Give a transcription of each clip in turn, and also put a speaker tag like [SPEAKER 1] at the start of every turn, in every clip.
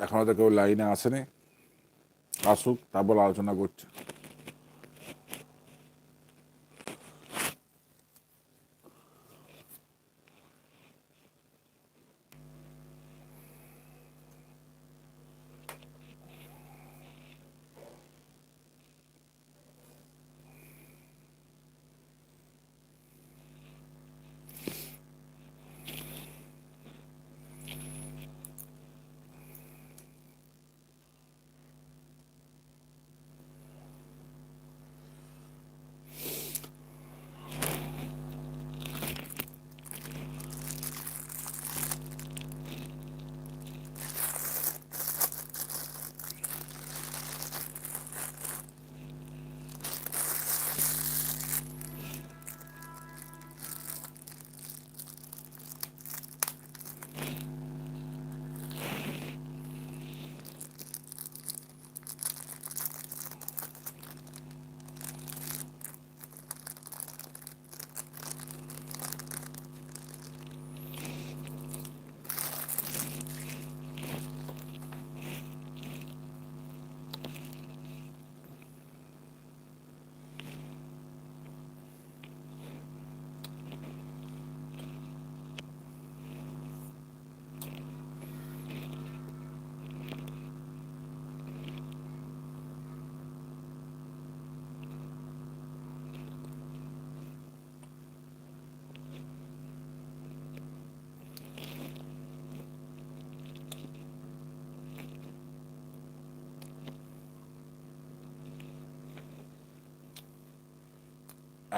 [SPEAKER 1] এখনও তো কেউ লাইনে আসেনি। আসুক তারপর আলোচনা করছে।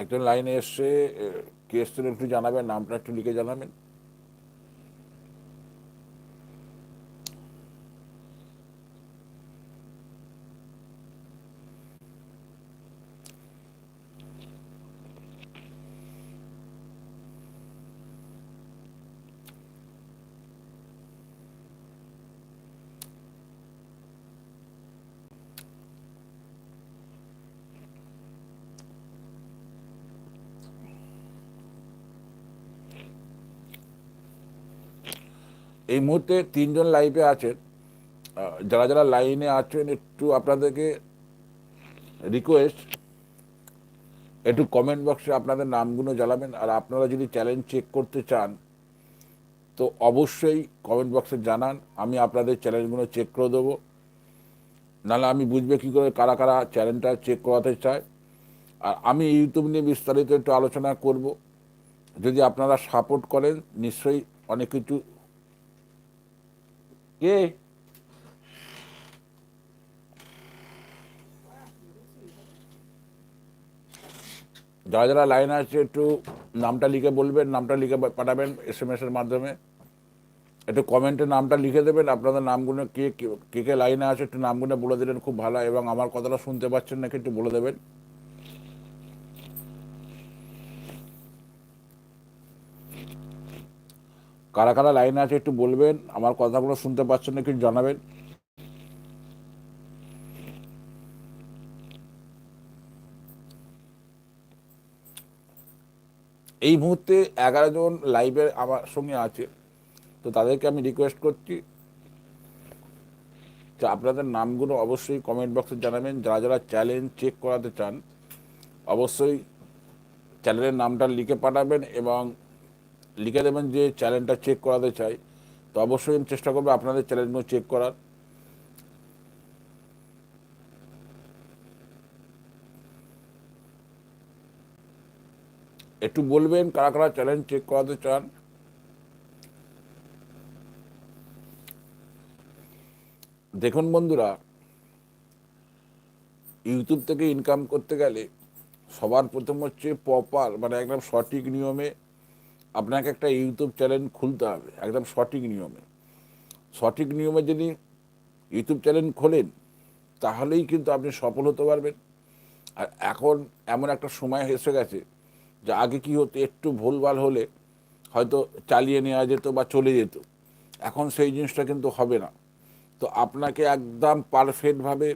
[SPEAKER 1] একজন লাইনে এসছে কেস এসছেন একটু জানাবেন নামটা একটু লিখে জানাবেন। এই মুহূর্তে তিনজন লাইভে আছেন। যারা যারা লাইনে আছেন, একটু আপনাদেরকে রিকোয়েস্ট একটু কমেন্ট বক্সে আপনাদের নামগুলো জানাবেন। আর আপনারা যদি চ্যালেঞ্জ চেক করতে চান, তো অবশ্যই কমেন্ট বক্সে জানান। আমি আপনাদের চ্যালেঞ্জগুলো চেক করে দেবো। নাহলে আমি বুঝবে কী করে, কারা কারা চ্যালেঞ্জটা চেক করাতে চায়। আর আমি ইউটিউব নিয়ে বিস্তারিত একটু আলোচনা করব। যদি আপনারা সাপোর্ট করেন, নিশ্চয়ই অনেক কিছু কে? যারা যারা লাইন আছে, একটু নামটা লিখে বলবেন, নামটা লিখে পাঠাবেন এস এম এর মাধ্যমে। একটু কমেন্টে নামটা লিখে দেবেন, আপনাদের নামগুলো কে, কে- কে কে লাইনে আছে, একটু নামগুলো বলে দিলেন খুব ভালো এবং আমার কথাটা শুনতে পাচ্ছেন নাকি একটু বলে দেবেন। কারা কারা লাইনে আছে একটু বলবেন? আমার কথাগুলো শুনতে পাচ্ছেন না, একটু জানাবেন। এই মুহূর্তে এগারো জন লাইভে আমার সঙ্গে আছে, তো তাদেরকে আমি রিকোয়েস্ট করছি। তো আপনাদের নামগুলো অবশ্যই কমেন্ট বক্সে জানাবেন। যারা যারা চ্যালেঞ্জ চেক করাতে চান, অবশ্যই চ্যানেলের নামটা লিখে পাঠাবেন এবং লিখে দেবেন যে চ্যানেলটা চেক করাতে চাই, তো অবশ্যই আমি চেষ্টা করব আপনাদের চ্যানেলগুলো চেক করার। একটু বলবেন কারা কারা চ্যালেঞ্জ চেক করাতে চান? দেখুন বন্ধুরা ইউটিউব থেকে ইনকাম করতে গেলে সবার প্রথম হচ্ছে প্রপার মানে একদম সঠিক নিয়মে আপনাকে একটা ইউটিউব চ্যানেল খুলতে হবে, একদম সঠিক নিয়মে। সঠিক নিয়মে যদি ইউটিউব চ্যানেল খোলেন, তাহলেই কিন্তু আপনি সফল হতে পারবেন। আর এখন এমন একটা সময় এসে গেছে যে আগে কি হতো, একটু ভুলভাল হলে হয়তো চালিয়ে নেওয়া যেত বা চলে যেত। এখন সেই জিনিসটা কিন্তু হবে না। তো আপনাকে একদম পারফেক্টভাবে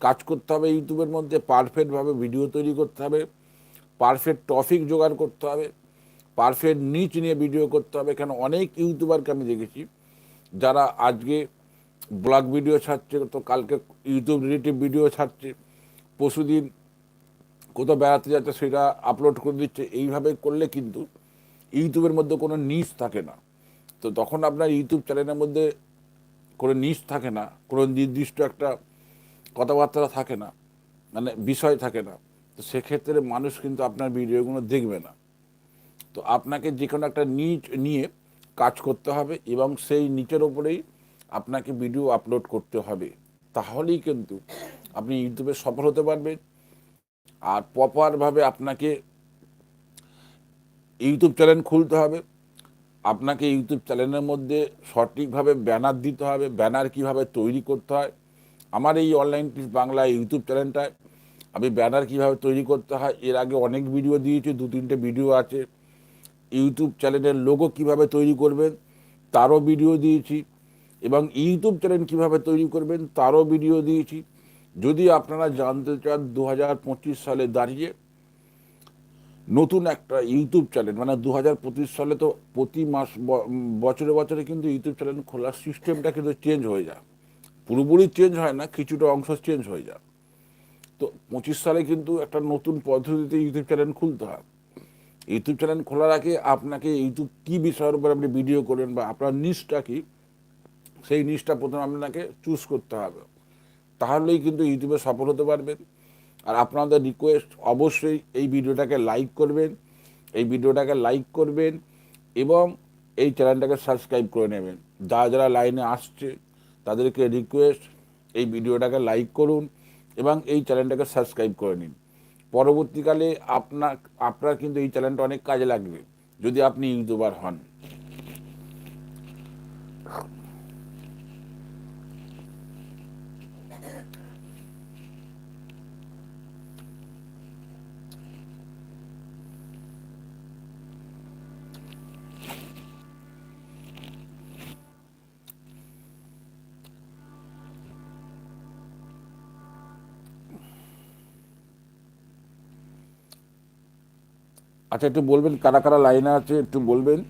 [SPEAKER 1] কাজ করতে হবে ইউটিউবের মধ্যে, পারফেক্টভাবে ভিডিও তৈরি করতে হবে, পারফেক্ট টপিক জোগাড় করতে হবে। পারফেক্ট নিচ নিয়ে ভিডিও করতে হবে। কেন? অনেক ইউটিউবারকে আমি দেখেছি, যারা আজকে ব্লগ ভিডিও ছাড়ছে, তো কালকে ইউটিউব রিলেটিভ ভিডিও ছাড়ছে, পরশুদিন কোথাও বেড়াতে যাচ্ছে, সেটা আপলোড করে দিচ্ছে। এইভাবে করলে কিন্তু ইউটিউবের মধ্যে কোনো নিউজ থাকে না। তো তখন আপনার ইউটিউব চ্যানেলের মধ্যে কোনো নিউজ থাকে না, কোনো নির্দিষ্ট একটা কথাবার্তা থাকে না মানে বিষয় থাকে না। তো সেক্ষেত্রে মানুষ কিন্তু আপনার ভিডিওগুলো দেখবে না। তো আপনাকে যে কোনো একটা নিচ নিয়ে কাজ করতে হবে এবং সেই নিচের ওপরেই আপনাকে ভিডিও আপলোড করতে হবে। তাহলেই কিন্তু আপনি ইউটিউবে সফল হতে পারবেন। আর প্রপারভাবে আপনাকে ইউটিউব চ্যানেল খুলতে হবে। আপনাকে ইউটিউব চ্যানেলের মধ্যে সঠিকভাবে ব্যানার দিতে হবে, ব্যানার কীভাবে তৈরি করতে হয়। আমার এই অনলাইন বাংলা ইউটিউব চ্যানেলটায় আমি ব্যানার কীভাবে তৈরি করতে হয়, এর আগে অনেক ভিডিও দিয়েছি দু তিনটে ভিডিও আছে। ইউটিউব চ্যানেলের লোগো কীভাবে তৈরি করবেন, তারও ভিডিও দিয়েছি। এবং ইউটিউব চ্যানেল কীভাবে তৈরি করবেন, তারও ভিডিও দিয়েছি। যদি আপনারা জানতে চান দু হাজার পঁচিশ সালে দাঁড়িয়ে নতুন একটা ইউটিউব চ্যানেল মানে দু হাজার পঁচিশ সালে তো প্রতি মাস বছরে বছরে কিন্তু ইউটিউব চ্যানেল খোলার সিস্টেমটা কিন্তু চেঞ্জ হয়ে যায়। পুরোপুরি চেঞ্জ হয় না, কিছুটা অংশ চেঞ্জ হয়ে যায়। তো পঁচিশ সালে কিন্তু একটা নতুন পদ্ধতিতে ইউটিউব চ্যানেল খুলতে হয়। ইউটিউব চ্যানেল খোলার আগে আপনাকে ইউটিউব কী বিষয়ের উপর আপনি ভিডিও করবেন বা আপনার নিউজটা কি, সেই নিউজটা প্রথমে আপনাকে চুজ করতে হবে। তাহলেই কিন্তু ইউটিউবে সফল হতে পারবেন। আর আপনাদের রিকোয়েস্ট অবশ্যই এই ভিডিওটাকে লাইক করবেন, এই ভিডিওটাকে লাইক করবেন এবং এই চ্যানেলটাকে সাবস্ক্রাইব করে নেবেন। যারা যারা লাইনে আসছে, তাদেরকে রিকোয়েস্ট এই ভিডিওটাকে লাইক করুন এবং এই চ্যানেলটাকে সাবস্ক্রাইব করে নিন। পরবর্তীকালে আপনার আপনার কিন্তু এই ট্যালেন্ট অনেক কাজে লাগবে যদি আপনি ইউটিউবার হন। আচ্ছা একটু বলবেন কারা কারা লাইনে আছে, একটু বলবেন।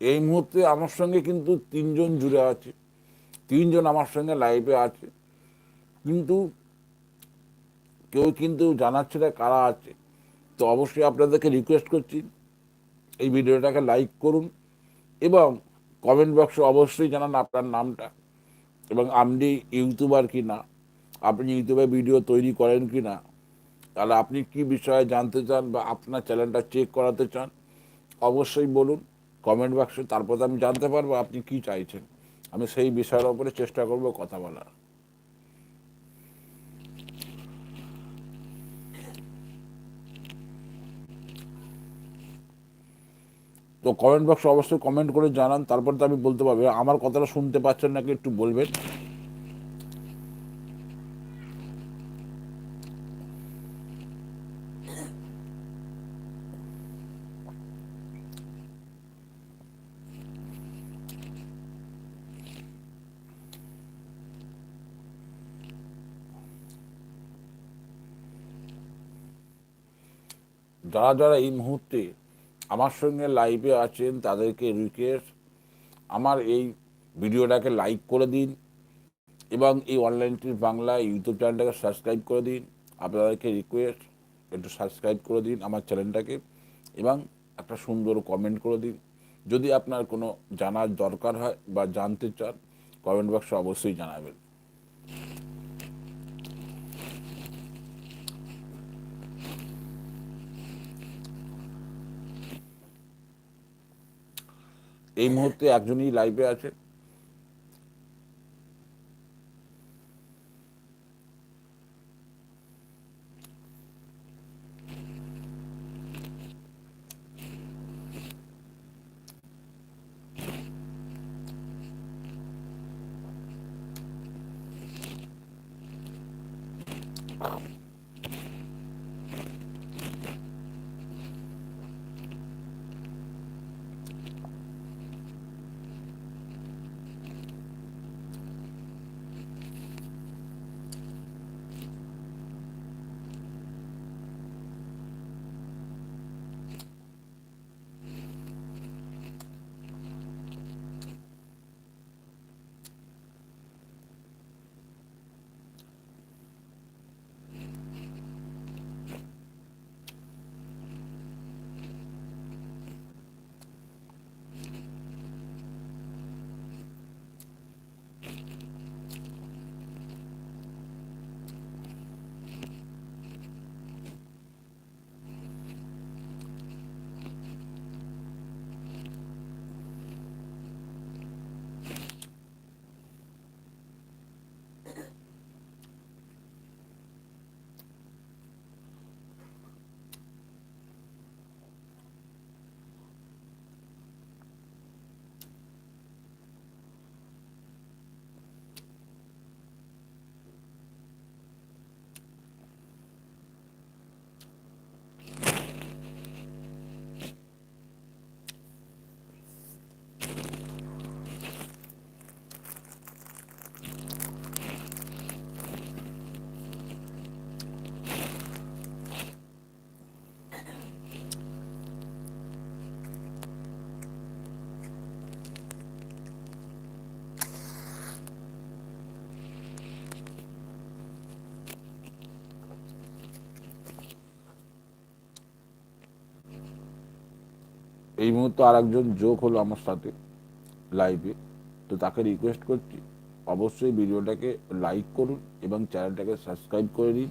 [SPEAKER 1] এই মুহূর্তে আমার সঙ্গে কিন্তু তিনজন জুড়ে আছে। তিনজন আমার সঙ্গে লাইভে আছে। কিন্তু কেউ কিন্তু জানাচ্ছে না কারা আছে। তো অবশ্যই আপনাদেরকে রিকোয়েস্ট করছি এই ভিডিওটাকে লাইক করুন এবং কমেন্ট বক্সে অবশ্যই জানান আপনার নামটা এবং আপনি ইউটিউবার কি না আপনি ইউটিউবে ভিডিও তৈরি করেন কি না তাহলে আপনি কি বিষয়ে জানতে চান বা আপনার চ্যানেলটা চেক করাতে চান, অবশ্যই বলুন কমেন্ট বক্সে তারপর আমি জানতে পারব আপনি কি চাইছেন। আমি সেই বিষয়ের ওপরে চেষ্টা করব কথা বলার। তো কমেন্ট বক্সে অবশ্যই কমেন্ট করে জানান, তারপর তো আমি বলতে পারব, আমার কথাটা শুনতে পাচ্ছেন নাকি একটু বলবেন? যারা যারা এই মুহূর্তে আমার সঙ্গে লাইভে আছেন তাদেরকে রিকোয়েস্ট আমার এই ভিডিওটাকে লাইক করে দিন এবং এই অনলাইন টিভি বাংলা ইউটিউব চ্যানেলটাকে সাবস্ক্রাইব করে দিন। আপনাদেরকে রিকোয়েস্ট একটু সাবস্ক্রাইব করে দিন আমার চ্যানেলটাকে এবং একটা সুন্দর কমেন্ট করে দিন। যদি আপনার কোনো জানার দরকার হয় বা জানতে চান কমেন্ট বক্সে অবশ্যই জানাবেন। এই মুহূর্তে একজনই লাইভে আছে। এই মুহূর্তে আর একজন যোগ হলো আমার সাথে লাইভে তো তাকে রিকোয়েস্ট করছি, অবশ্যই ভিডিওটাকে লাইক করুন এবং চ্যানেলটাকে সাবস্ক্রাইব করে দিন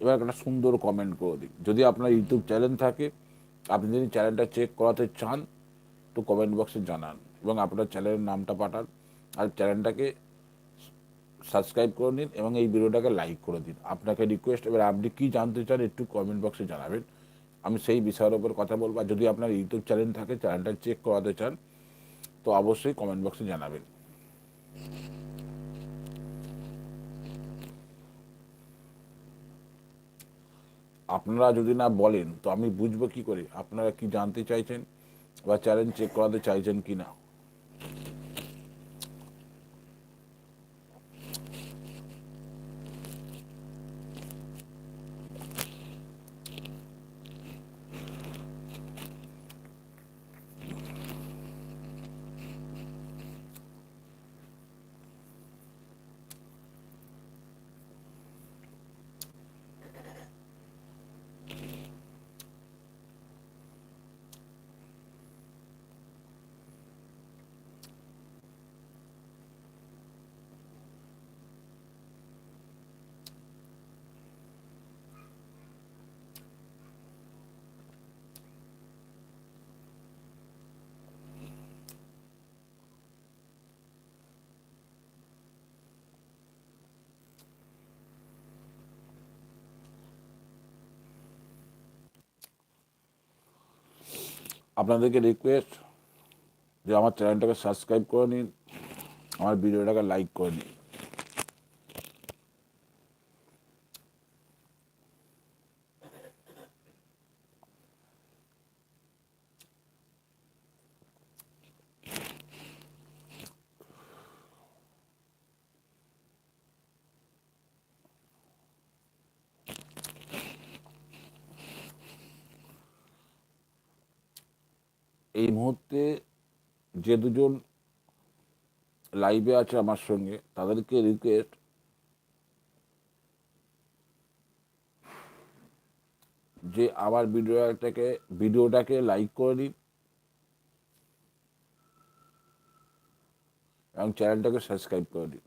[SPEAKER 1] এবার একটা সুন্দর কমেন্ট করে দিন। যদি আপনার ইউটিউব চ্যানেল থাকে, আপনি যদি চ্যানেলটা চেক করাতে চান, তো কমেন্ট বক্সে জানান এবং আপনার চ্যানেলের নামটা পাঠান আর চ্যানেলটাকে সাবস্ক্রাইব করে নিন এবং এই ভিডিওটাকে লাইক করে দিন। আপনাকে রিকোয়েস্ট এবার আপনি কী জানতে চান, একটু কমেন্ট বক্সে জানাবেন। আমি সেই বিষয়ের ওপর কথা বলব। যদি আপনার ইউটিউব চ্যানেল থাকে, চ্যানেলটা চেক করাতে চান, তো অবশ্যই কমেন্ট বক্সে জানাবেন। আপনারা যদি না বলেন, তো আমি বুঝব কি করে? আপনারা কি জানতে চাইছেন বা চ্যালেঞ্জ চেক করাতে চাইছেন কি না? আপনাদেরকে রিকোয়েস্ট যে আমার চ্যানেলটাকে সাবস্ক্রাইব করে নিন আমার ভিডিওটাকে লাইক করে নিন। এই মুহূর্তে যে দুজন লাইভে আছে আমার সঙ্গে, তাদেরকে রিকোয়েস্ট যে আমার ভিডিওটাকে ভিডিওটাকে লাইক করে দিন এবং চ্যানেলটাকে সাবস্ক্রাইব করে দিন।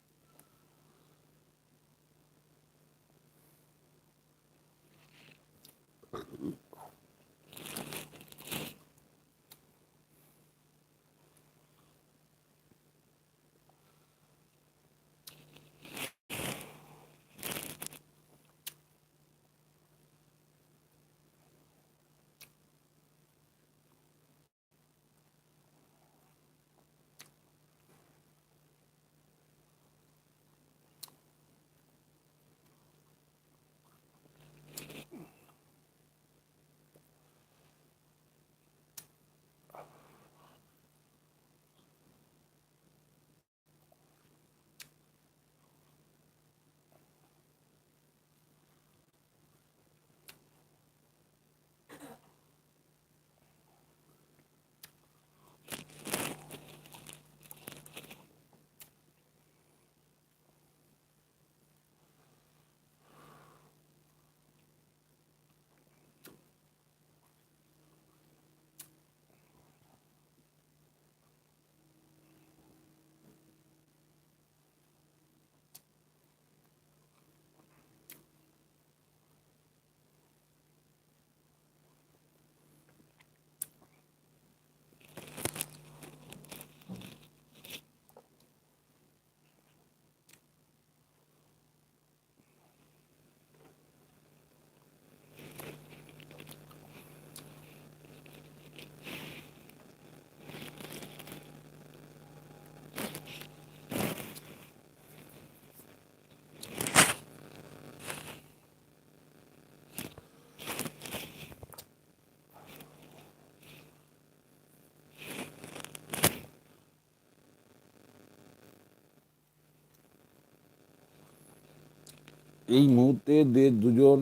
[SPEAKER 1] এই মুহূর্তে যে দুজন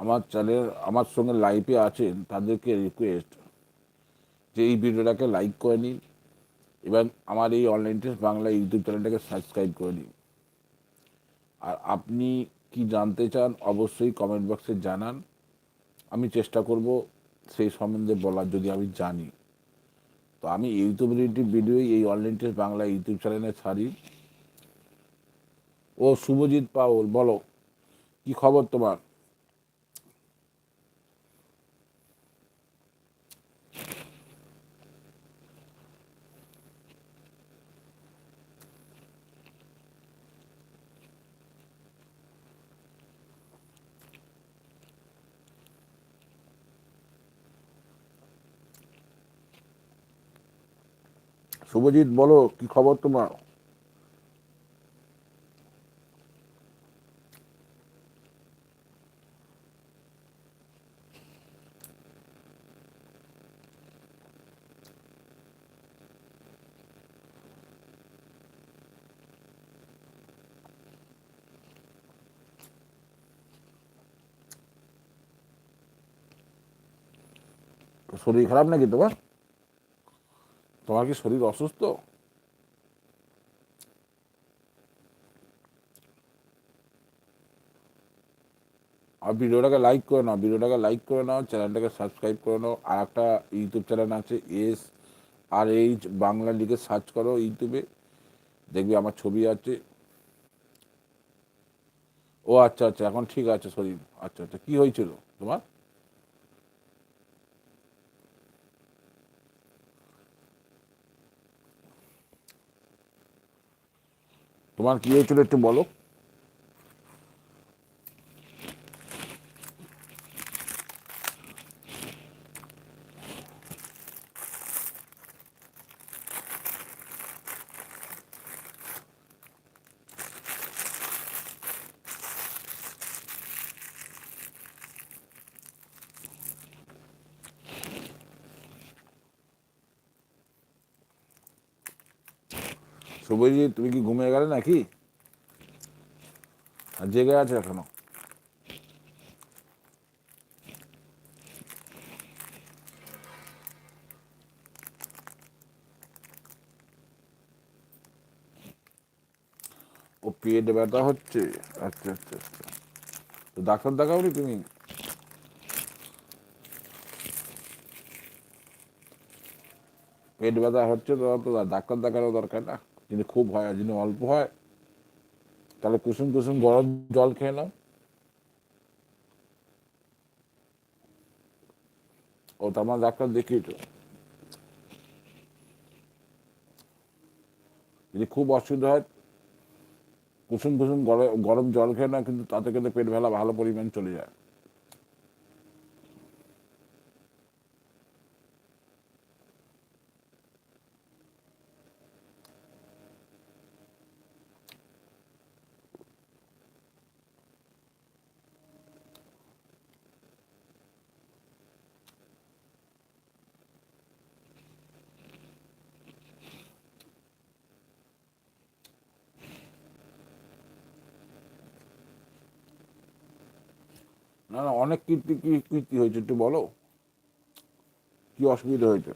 [SPEAKER 1] আমার চ্যানেল আমার সঙ্গে লাইভে আছেন, তাদেরকে রিকোয়েস্ট যে এই ভিডিওটাকে লাইক করে নিন এবং আমার এই অনলাইন টেস্ট বাংলা ইউটিউব চ্যানেলটাকে সাবস্ক্রাইব করে নিন। আর আপনি কি জানতে চান, অবশ্যই কমেন্ট বক্সে জানান। আমি চেষ্টা করব সেই সম্বন্ধে বলার, যদি আমি জানি। তো আমি ইউটিউব রিলেটিভ ভিডিও এই অনলাইন টেস্ট বাংলা ইউটিউব চ্যানেলে ছাড়ি। ও শুভজিৎ পাউল বলো কি খবর তোমার? শুভজিৎ বলো কি খবর তোমার? শরীর খারাপ নাকি তোমার? তোমার কি শরীর অসুস্থ? আর ভিডিওটাকে লাইক করে নাও, ভিডিওটাকে লাইক করে নাও চ্যানেলটাকে সাবস্ক্রাইব করে নাও। আর একটা ইউটিউব চ্যানেল আছে এস আর এইচ বাংলা লিখে সার্চ করো ইউটিউবে দেখবি আমার ছবি আছে। ও আচ্ছা আচ্ছা এখন ঠিক আছে শরীর। আচ্ছা আচ্ছা কী হয়েছিল তোমার? তোমার কী হয়েছিল একটু বলো শুভজি তুমি কি ঘুমিয়ে গেলে নাকি আর জেগে আছে এখনও। ও পেট ব্যথা হচ্ছে। আচ্ছা আচ্ছা আচ্ছা। তো ডাক্তার দেখাওনি তুমি? পেট ব্যথা হচ্ছে তো ডাক্তার দেখানো দরকার না। যদি খুব হয় যদি অল্প হয় তাহলে কুসুম কুসুম গরম জল খেয়ে নাও। ও তো আমার ডাক্তার তো যদি খুব অসুবিধা হয়, কুসুম কুসুম গরম জল খেয়ে না কিন্তু তাতে কিন্তু পেট ভেলা ভালো পরিমাণ চলে যায়। না না অনেক কীর্তি কি কীর্তি হয়েছে একটু বলো। কি অসুবিধা হয়েছে?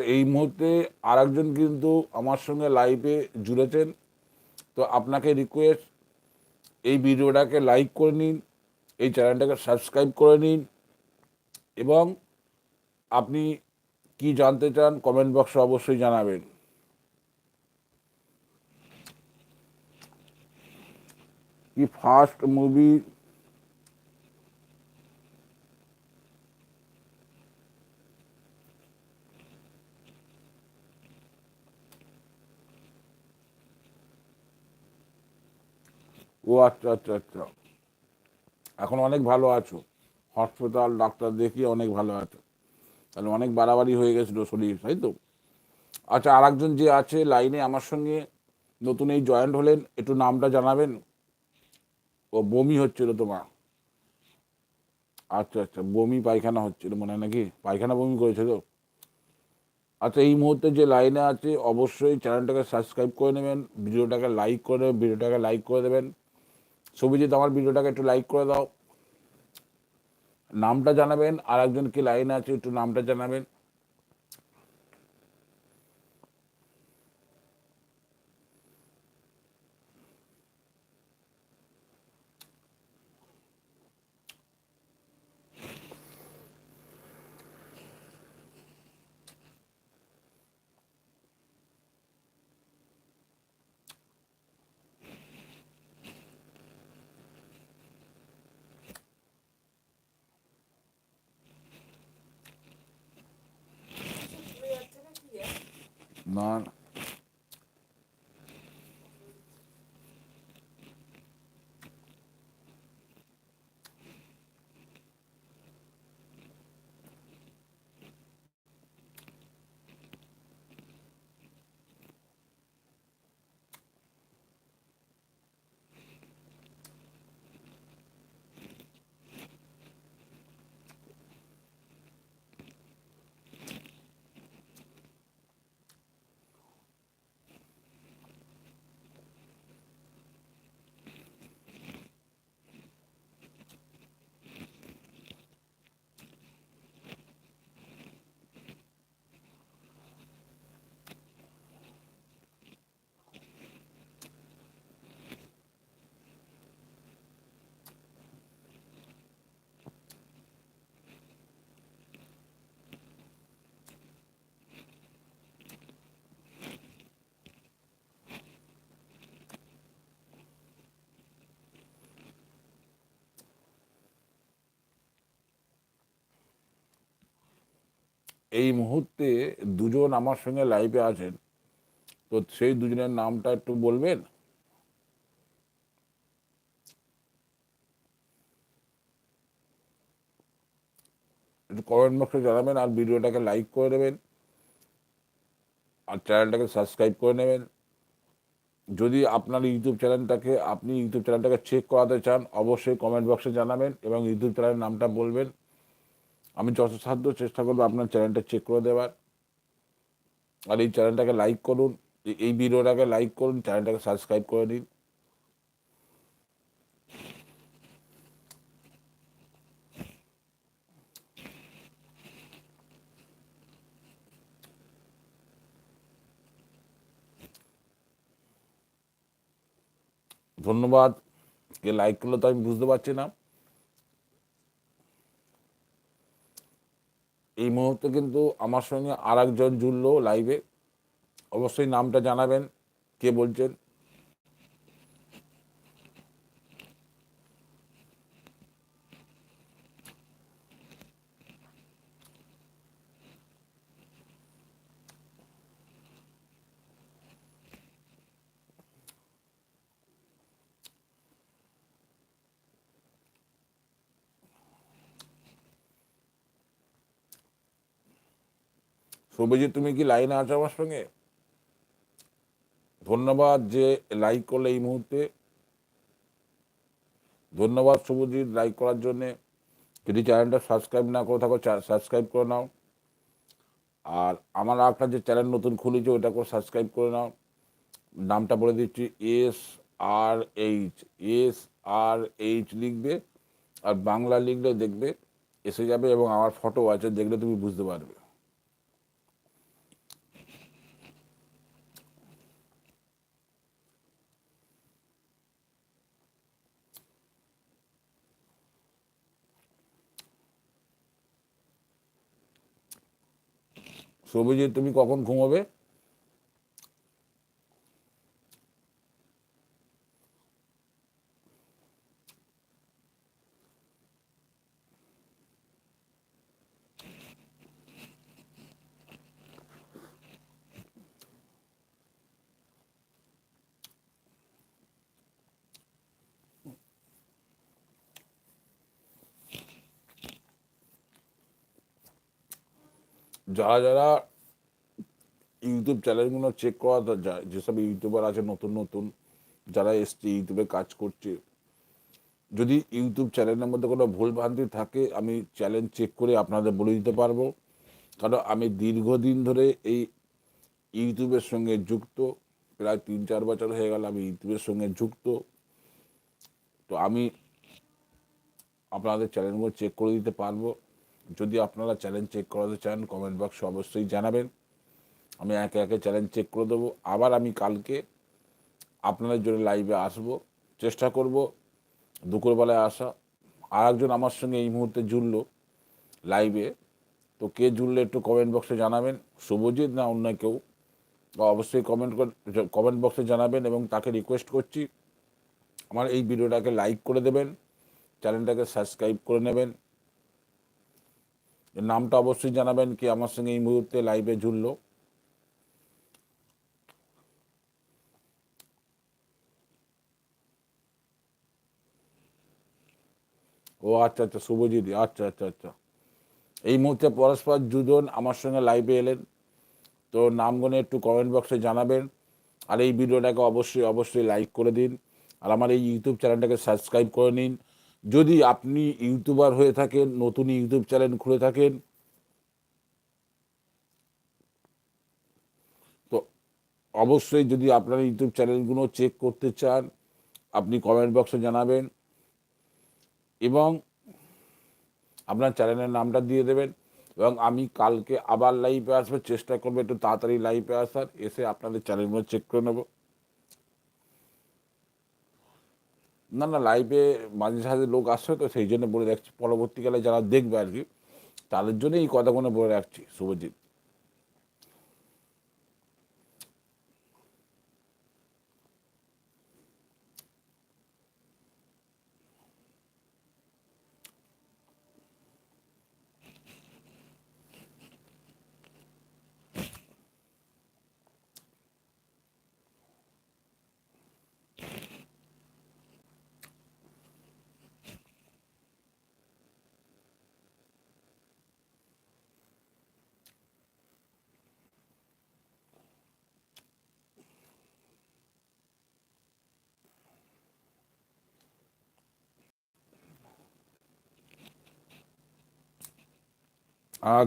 [SPEAKER 1] আচ্ছা এই মুহূর্তে আরেকজন কিন্তু আমার সঙ্গে লাইভে জুড়েছেন। তো আপনাকে রিকোয়েস্ট এই ভিডিওটাকে লাইক করে নিন, এই চ্যানেলটাকে সাবস্ক্রাইব করে নিন এবং আপনি কি জানতে চান কমেন্ট বক্সে অবশ্যই জানাবেন। কি ফার্স্ট মুভি ও আচ্ছা আচ্ছা আচ্ছা। এখন অনেক ভালো আছো। হসপিটাল ডাক্তার দেখিয়ে অনেক ভালো আছো। তাহলে অনেক বাড়াবাড়ি হয়ে গেছিল শরীর, তাই তো? আচ্ছা আর একজন যে আছে লাইনে আমার সঙ্গে, নতুন এই জয়েন্ট হলেন, একটু নামটা জানাবেন? ও বমি হচ্ছিল তোমার আচ্ছা আচ্ছা বমি পায়খানা হচ্ছিল মনে হয় নাকি? পায়খানা বমি করেছে তো? আচ্ছা এই মুহূর্তে যে লাইনে আছে, অবশ্যই চ্যানেলটাকে সাবস্ক্রাইব করে নেবেন, ভিডিওটাকে লাইক করে ভিডিওটাকে লাইক করে দেবেন। সবিজিৎ, আমার ভিডিওটাকে একটু লাইক করে দাও। নামটা জানাবেন আর একজন কি লাইনে আছে একটু নামটা জানাবেন। এই মুহূর্তে দুজন আমার সঙ্গে লাইভে আছেন। তো সেই দুজনের নামটা একটু বলবেন? একটু কমেন্ট বক্সে জানাবেন আর ভিডিওটাকে লাইক করে দেবেন। আর চ্যানেলটাকে সাবস্ক্রাইব করে নেবেন। যদি আপনার ইউটিউব চ্যানেলটাকে আপনি ইউটিউব চ্যানেলটাকে চেক করাতে চান, অবশ্যই কমেন্ট বক্সে জানাবেন এবং ইউটিউব চ্যানেলের নামটা বলবেন। আমি যথাসাধ্য চেষ্টা করব আপনার চ্যানেলটা চেক করে দেওয়ার। আর এই চ্যানেলটাকে লাইক করুন, এই- ভিডিওটাকে লাইক করুন চ্যানেলটাকে সাবস্ক্রাইব করে নিন ধন্যবাদ। কে লাইক করল তো আমি বুঝতে পারছি না। এই মুহূর্তে কিন্তু আমার সঙ্গে আর একজন জুড়লো লাইভে অবশ্যই নামটা জানাবেন কে বলছেন? শুভজিৎ তুমি কি লাইনে আছো আমার সঙ্গে? ধন্যবাদ যে লাইক করলে এই মুহূর্তে। ধন্যবাদ শুভজিৎ লাইক করার জন্যে। যদি চ্যানেলটা সাবস্ক্রাইব না করে থাকো সাবস্ক্রাইব করে নাও। আর আমার একটা যে চ্যানেল নতুন খুলেছে ওটাকেও সাবস্ক্রাইব করে নাও। নামটা বলে দিচ্ছি S R H S R H লিখবে, আর বাংলা লিখলে দেখবে, এসে যাবে এবং আমার ফটো আছে, দেখলে তুমি বুঝতে পারবে। সবিজিৎ তুমি কখন ঘুমোবে? যারা যারা ইউটিউব চ্যানেলগুলো চেক করা যায় যেসব ইউটিউবার আছে নতুন নতুন, যারা এসছে ইউটিউবে কাজ করছে, যদি ইউটিউব চ্যানেলের মধ্যে কোনো ভুলভ্রান্তি থাকে, আমি চ্যানেল চেক করে আপনাদের বলে দিতে পারব। কারণ আমি দীর্ঘদিন ধরে এই ইউটিউবের সঙ্গে যুক্ত, প্রায় তিন চার বছর হয়ে গেল আমি ইউটিউবের সঙ্গে যুক্ত। তো আমি আপনাদের চ্যানেলগুলো চেক করে দিতে পারব। যদি আপনারা চ্যালেঞ্জ চেক করাতে চান কমেন্ট বক্সে অবশ্যই জানাবেন। আমি একে একে চ্যালেঞ্জ চেক করে দেবো। আবার আমি কালকে আপনাদের জন্য লাইভে আসব। চেষ্টা করব দুপুরবেলায় আসা। আর একজন আমার সঙ্গে এই মুহূর্তে জুড়ল লাইভে তো কে জুড়লে একটু কমেন্ট বক্সে জানাবেন। শুভজিৎ না অন্য কেউ, বা অবশ্যই কমেন্ট কমেন্ট বক্সে জানাবেন এবং তাকে রিকোয়েস্ট করছি। আমার এই ভিডিওটাকে লাইক করে দেবেন। চ্যানেলটাকে সাবস্ক্রাইব করে নেবেন। নামটা অবশ্যই জানাবেন কি আমার সঙ্গে এই মুহূর্তে লাইভে জুড়লো। ও আচ্ছা আচ্ছা শুভজিৎ আচ্ছা আচ্ছা আচ্ছা। এই মুহূর্তে পরস্পর দুজন আমার সঙ্গে লাইভে এলেন। তো নামগুলো একটু কমেন্ট বক্সে জানাবেন। আর এই ভিডিওটাকে অবশ্যই অবশ্যই লাইক করে দিন। আর আমার এই ইউটিউব চ্যানেলটাকে সাবস্ক্রাইব করে নিন। যদি আপনি ইউটিউবার হয়ে থাকেন, নতুন ইউটিউব চ্যানেল খুলে থাকেন, তো অবশ্যই যদি আপনার ইউটিউব চ্যানেলগুলো চেক করতে চান, আপনি কমেন্ট বক্সে জানাবেন এবং আপনার চ্যানেলের নামটা দিয়ে দেবেন এবং আমি কালকে আবার লাইভে আসব। চেষ্টা করব একটু তাড়াতাড়ি লাইভে আসার, এসে আপনাদের চ্যানেলগুলো চেক করে নেব। না না লাইভে মাঝে সাঝে লোক আসছে তো, সেই জন্য বলে রাখছি, পরবর্তীকালে যারা দেখবে আর কি, তাদের জন্য এই কথাগুলো বলে রাখছি, Shubhajit.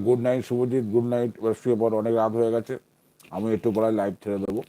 [SPEAKER 1] Good night Shubhajit good night শুয়ে পড়ো অনেক রাত হয়ে গেছে। আমি একটু পরে লাইভ ছেড়ে দেবো।